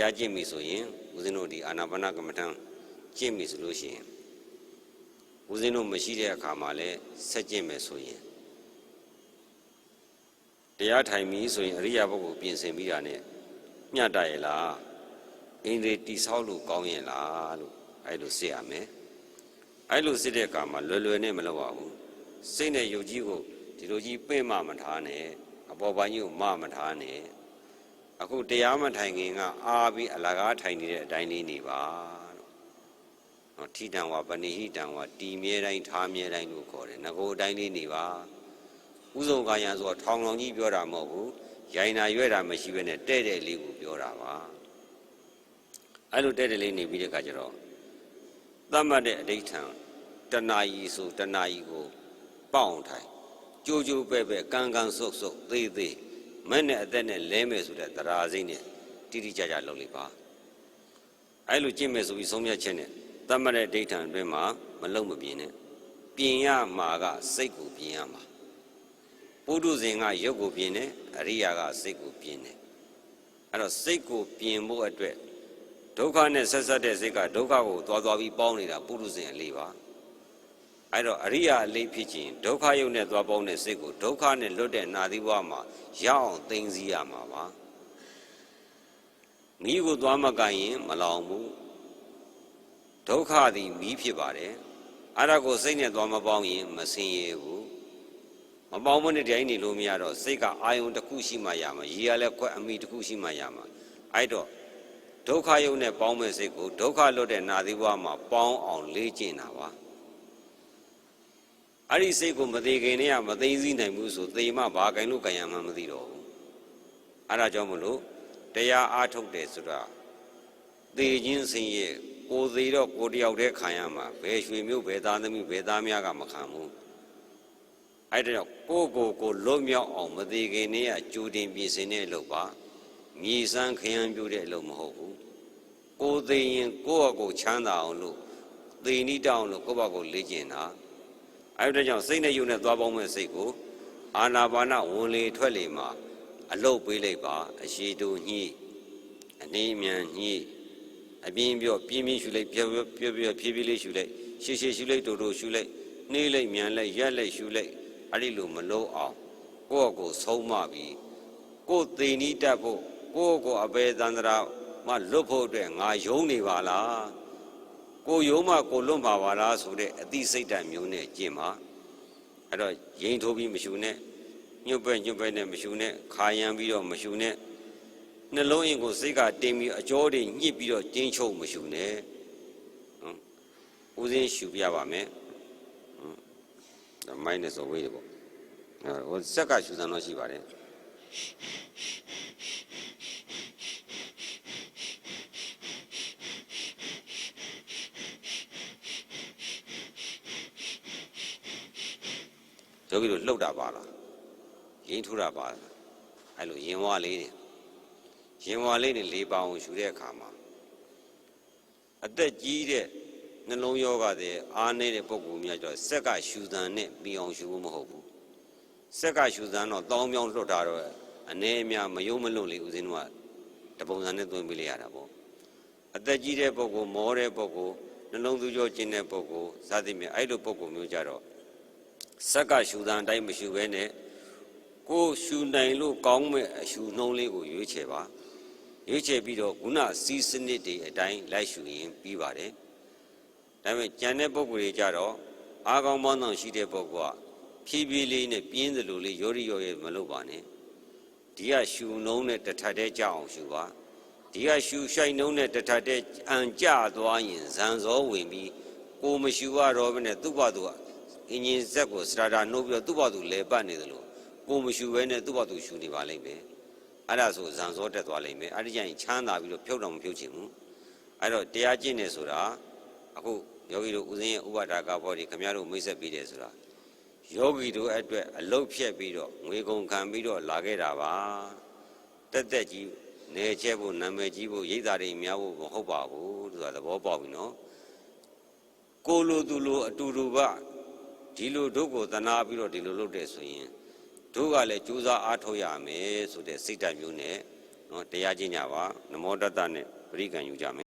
ရကျင့်ပြီဆိုရင်ဦးဇင်းတို့ဒီအာနာပါနကမ္မထံကျင့်ပြီဆိုလို့ရှိရင်ဦးဇင်းတို့မရှိတဲ့အခါမှာလည်းဆက်ကျင့်မယ်ဆိုရင်တရားထိုင်ပြီဆိုရင်အရိယာပုဂ္ဂိုလ်ပြင်ဆင်ပြီးတာ ਨੇ မျှတရဲ့လားအင်းဒီတိဆောက်လို့ကောင်းရဲ့လားလို့အဲ့လိုစစ်ရမယ်အဲ့လိုစစ်တဲ့အခါမှာလွယ်လွယ်နဲ့မလုပ်ရဘူးစိတ်နဲ့ယုတ်ကြီးကိုဒီလိုကြီးပင့်မမထားနဲ့အပေါ်ပိုင်းကြီးကိုမမထားနဲ့ အခုတရားမထိုင်ခင်ကအာပြီးအလကားထိုင်နေတဲ့အတိုင်းလေးနေပါလို့။နော်ထိတံဝပဏိဟိတံဝတီမြဲတိုင်းထားမြဲတိုင်းလို့ခေါ်တယ်။ငကိုအတိုင်းလေးနေပါ။ဥဆုံးကာယံဆိုတော့ထောင်လောင်ကြီးပြောတာမဟုတ်ဘူး။ရိုင်နာရွဲ့တာမရှိဘဲနဲ့တဲ့တဲ့လေးကိုပြောတာပါ။အဲ့လိုတဲ့တဲ့လေးနေပြီးတဲ့အခါကျတော့သတ်မှတ်တဲ့အဋိဋ္ဌံတဏှာကြီးဆိုတဏှာကြီးကိုပေါအောင်ထိုင်ကြိုးကြိုးပဲ့ပဲ့ကန်းကန်းဆုပ်ဆုပ်သေးသေး မဲ့နဲ့အသက်နဲ့လဲမယ်ဆိုတဲ့တရားစိမ့်နဲ့တိတိကျကျလုပ်လိုက်ပါအဲ့လိုကြင့်မယ်ဆိုပြီးဆုံးဖြတ်ချက်နဲ့တတ်မှတ်တဲ့ဒိဋ္ဌံအတွင်းမှာမလုံမပြင်းနဲ့ပြင်ရမှာကစိတ်ကိုပြင်ရမှာပုထုဇဉ်ကရုပ်ကိုပြင်တယ်အရိယာကစိတ်ကိုပြင်တယ်အဲ့တော့စိတ်ကိုပြင်ဖို့အတွက်ဒုက္ခနဲ့ဆက်ဆက်တဲ့စိတ်ကဒုက္ခကိုသွားသွားပြီးပေါင်းနေတာပုထုဇဉ်အလေးပါ အဲ့တော့အရိယာအလေးဖြစ်ခြင်းဒုက္ခယုတ်နဲ့သွားပေါင်းတဲ့စိတ်ကိုဒုက္ခနဲ့လွတ်တဲ့နာသီဘဝမှာရအောင်သိသိစီရမှာပါမိကိုသွားမကင်ရင်မလောင်ဘူးဒုက္ခသည်မိဖြစ်ပါတယ်အဲ့ဒါကိုစိတ်နဲ့သွားမပေါင်းရင်မစင်ရဘူးမပေါင်းမနဲ့တိုင်းနေလို့မရတော့စိတ်ကအာယုံတစ်ခုရှိမှရမှာရည်ရလဲခွက်အမိတစ်ခုရှိမှရမှာအဲ့တော့ဒုက္ခယုတ်နဲ့ပေါင်းမဲ့စိတ်ကိုဒုက္ခလွတ်တဲ့နာသီဘဝမှာပေါင်းအောင်လေ့ကျင့်တာပါ အဲ့ဒီစိတ်ကိုမသေးခင်တည်းကမသိသိနိုင်ဘူးဆိုသေမှဘာကင်လို့ကံရမှမသိတော့ဘူးအဲ့ဒါကြောင့်မလို့တရားအားထုတ်တယ်ဆိုတာသေခြင်းစင်ရဲ့ကိုယ်သေးတော့ကိုယ်တယောက်တည်းခံရမှာဘယ်ရွှေမျိုးဘယ်သားသမီးဘယ်သားများကမခံဘူးအဲ့ဒါကြောင့်ကိုယ့်ကိုယ်ကိုလွတ်မြောက်အောင်မသေးခင်တည်းကကြိုတင်ပြင်ဆင်တဲ့အလုပ်ပါမြေစမ်းခရမ်းပြတဲ့အလုပ်မဟုတ်ဘူးကိုယ်သေးရင်ကိုယ့်အကိုချမ်းသာအောင်လို့သေနိတောင်းလို့ကိုယ့်ဘက်ကိုလေ့ကျင့်တာ အဲ့ဒါကြောင့်စိတ်နဲ့ယုံနဲ့သွားပေါင်းမဲ့စိတ်ကိုအာနာပါနဝင်လေထွက်လေမှာအလုတ်ပေးလိုက်ပါအရှိတူညှိအနေမြန်ညှိအပြင်းပြောပြင်းပြင်းရှူလိုက်ပြောပြောပြောဖြည်းဖြည်းလေးရှူလိုက်ရှည်ရှည်ရှူလိုက်တူတူရှူလိုက်နှေးလိုက်မြန်လိုက်ရက်လိုက်ရှူလိုက်အဲ့ဒီလိုမလို့အောင်ကိုယ့်အကိုဆုံးမပြီးကိုယ်သိနီးတတ်ဖို့ကိုယ့်ကိုယ်အပေသန္တရာမလွတ်ဖို့အတွက်ငါယုံနေပါလား ကိုယုံမကိုလွတ်ပါပါလားဆိုတဲ့အသိစိတ်ဓာတ်မျိုးနဲ့ကျင့်ပါအဲ့တော့ရင်ထိုးပြီးမရှူနဲ့ညှုပ်ပဲ့ညှုပ်ပဲ့နဲ့မရှူနဲ့ခါရမ်းပြီးတော့မရှူနဲ့နှလုံးအင်ကိုစိတ်ကတင်းပြီးအကြောတွေညှစ်ပြီးတော့တင်းချုပ်မရှူနဲ့ဟုတ်ဦးစင်းရှူပြပါမယ်ဟုတ်မိုင်းနဲ့ဆိုဝေးတယ်ပေါ့ဟိုစက်ကရှူစံတော့ရှိပါတယ် ယောဂီတို့လှုပ်တာပါလားရင်ထူတာပါလားအဲ့လိုရင်ဝါလေးတွေရင်ဝါလေးတွေလေးပါအောင်ရှူတဲ့အခါမှာအသက်ကြီးတဲ့နှလုံးယောဂတဲ့အားနေတဲ့ပုံကူများကြတော့ဆက်ကရှူသံနဲ့ပြီးအောင်ရှူဖို့မဟုတ်ဘူးဆက်ကရှူသံတော့တောင်းပြောင်းလွတ်တာတော့အနေအများမယုံမလွတ်လေဦးဇင်းတို့ကတပုံစံနဲ့သွင်းပေးလိုက်ရတာပေါ့အသက်ကြီးတဲ့ပုံကူမောတဲ့ပုံကူနှလုံးသွေးကြောကျဉ်တဲ့ပုံကူစသဖြင့်အဲ့လိုပုံကူမျိုးကြတော့ စက်ကရှူသံအတိုင်းမရှူဘဲနဲ့ကိုယ်ရှူနိုင်လို့ကောင်းမဲ့အရှူနှုံးလေးကိုရွေးချယ်ပါရွေးချယ်ပြီးတော့ခုနစီးစနစ်တွေအတိုင်းလိုက်ရှူရင်ပြီးပါတယ်ဒါပေမဲ့ကြံတဲ့ပုံကိုယ်တွေကြတော့အားကောင်းပေါင်းဆောင်ရှိတဲ့ပုံကဖြည်းဖြည်းလေးနဲ့ပြင်းသလိုလေးရောရီရောရဲမလုပ်ပါနဲ့ဒီကရှူနှုံးနဲ့တထက်တဲ့ကြအောင်ရှူပါဒီကရှူရှိုက်နှုံးနဲ့တထက်တဲ့အန်ကြသွားရင်ဇန်စောဝင်ပြီးကိုမရှူရတော့ဘဲနဲ့သူ့ဘာသူက အင်ဂျင်ဇက်ကိုစတာတာနှုတ်ပြီးတော့သူ့ဘာသူလဲပတ်နေတယ်လို့ကိုမရှူဘဲနဲ့သူ့ဘာသူရှူနေပါလိမ့်မယ်အဲ့ဒါဆိုဇန်စောတက်သွားလိမ့်မယ်အဲ့ဒီကျရင်ချမ်းသာပြီးတော့ဖြုတ်တော့မဖြုတ်ချင်ဘူးအဲ့တော့တရားကျင့်နေဆိုတာအခုယောဂီတို့ဦးဇင်းရဲ့ဥပဒါကဘောဒီခမရတို့မိတ်ဆက်ပြီးတယ်ဆိုတာယောဂီတို့အတွက်အလုတ်ဖြတ်ပြီးတော့ငွေကုန်ခံပြီးတော့လာခဲ့တာပါတက်တက်ကြီးနေချက်ဖို့နာမည်ကြီးဖို့ရိတ်သားတွေများဖို့မဟုတ်ပါဘူးဆိုတာသဘောပေါက်ပြီနော်ကိုလိုသူလိုအတူတူက ဒီလိုတို့ကိုသနာပြီးတော့ဒီလိုလုပ်တယ်ဆိုရင်တို့ကလည်းကြိုးစားအားထုတ်ရမယ်ဆိုတဲ့စိတ်ဓာတ်မျိုးနဲ့နော်တရားကျင့်ကြပါနမောတတနဲ့ပရိကံယူကြမယ်